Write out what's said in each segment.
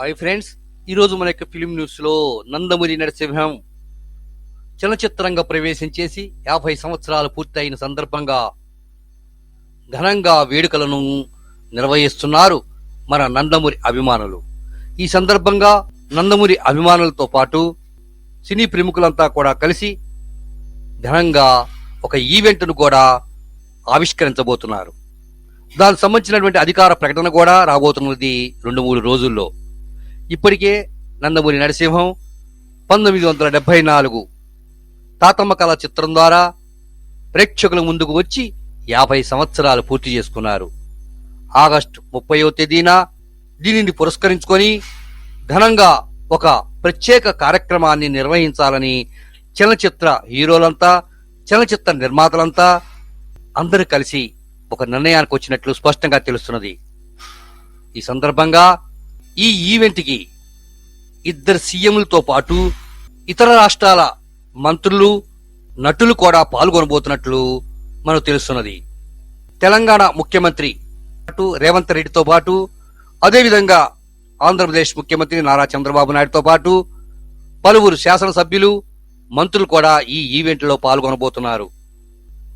Hi friends ఈరోజు మన యొక్క ఫిలిం న్యూస్లో నందమూరి నరసింహం చలనచిత్రంగా ప్రవేశం చేసి యాభై సంవత్సరాలు పూర్తయిన సందర్భంగా ఘనంగా వేడుకలను నిర్వహిస్తున్నారు మన నందమూరి అభిమానులు. ఈ సందర్భంగా నందమూరి అభిమానులతో పాటు సినీ ప్రముఖులంతా కూడా కలిసి ఘనంగా ఒక ఈవెంట్ను కూడా ఆవిష్కరించబోతున్నారు. దానికి సంబంధించినటువంటి అధికార ప్రకటన కూడా రాబోతున్నది రెండు మూడు రోజుల్లో. ఇప్పటికే నందమూరి నరసింహం పంతొమ్మిది వందల డెబ్బై నాలుగు తాతమ్మ కళ చిత్రం ద్వారా ప్రేక్షకుల ముందుకు వచ్చి యాభై సంవత్సరాలు పూర్తి చేసుకున్నారు. ఆగస్టు ముప్పైవ తేదీన దీనిని పురస్కరించుకొని ఘనంగా ఒక ప్రత్యేక కార్యక్రమాన్ని నిర్వహించాలని చలనచిత్ర హీరోలంతా చలనచిత్ర నిర్మాతలంతా అందరూ కలిసి ఒక నిర్ణయానికి వచ్చినట్లు స్పష్టంగా తెలుస్తున్నది. ఈ సందర్భంగా ఈ ఈవెంట్కి ఇద్దరు సీఎంలతో పాటు ఇతర రాష్ట్రాల మంత్రులు నటులు కూడా పాల్గొనబోతున్నట్లు మనకు తెలుస్తున్నది. తెలంగాణ ముఖ్యమంత్రి పాటు రేవంత్ రెడ్డితో పాటు అదేవిధంగా ఆంధ్రప్రదేశ్ ముఖ్యమంత్రి నారా చంద్రబాబు నాయుడుతో పాటు పలువురు శాసనసభ్యులు మంత్రులు కూడా ఈ ఈవెంట్లో పాల్గొనబోతున్నారు.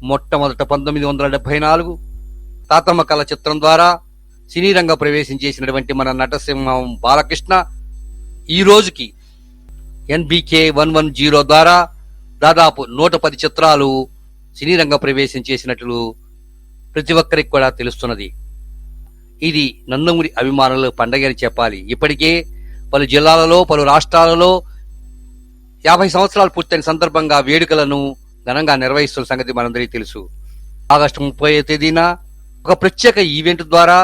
మొట్టమొదట పంతొమ్మిది వందల డెబ్బై నాలుగు తాతమ్మ కళ చిత్రం ద్వారా సినీ రంగ ప్రవేశం చేసినటువంటి మన నటసింహం బాలకృష్ణ ఈ రోజుకి ఎన్బికే వన్ వన్ జీరో ద్వారా దాదాపు నూట పది చిత్రాలు సినీ రంగ ప్రవేశం చేసినట్లు ప్రతి ఒక్కరికి కూడా తెలుస్తున్నది. ఇది నందమూరి అభిమానుల పండగ అని చెప్పాలి. ఇప్పటికే పలు జిల్లాలలో పలు రాష్ట్రాలలో యాభై సంవత్సరాలు పూర్తయిన సందర్భంగా వేడుకలను ఘనంగా నిర్వహిస్తున్న సంగతి మనందరికీ తెలుసు. ఆగస్టు ముప్పై తేదీన ఒక ప్రత్యేక ఈవెంట్ ద్వారా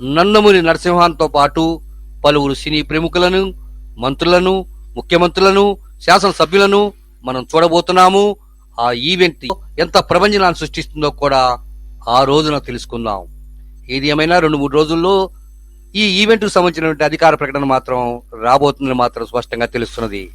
నందమూరి నరసింహాన్తో పాటు పలువురు సినీ ప్రముఖులను మంత్రులను ముఖ్యమంత్రులను శాసనసభ్యులను మనం చూడబోతున్నాము. ఆ ఈవెంట్ ఎంత ప్రపంచనాన్ని సృష్టిస్తుందో కూడా ఆ రోజున తెలుసుకుందాం. ఏది ఏమైనా రెండు మూడు రోజుల్లో ఈ ఈవెంట్కు సంబంధించినటువంటి అధికార ప్రకటన మాత్రం రాబోతుందని మాత్రం స్పష్టంగా తెలుస్తున్నది.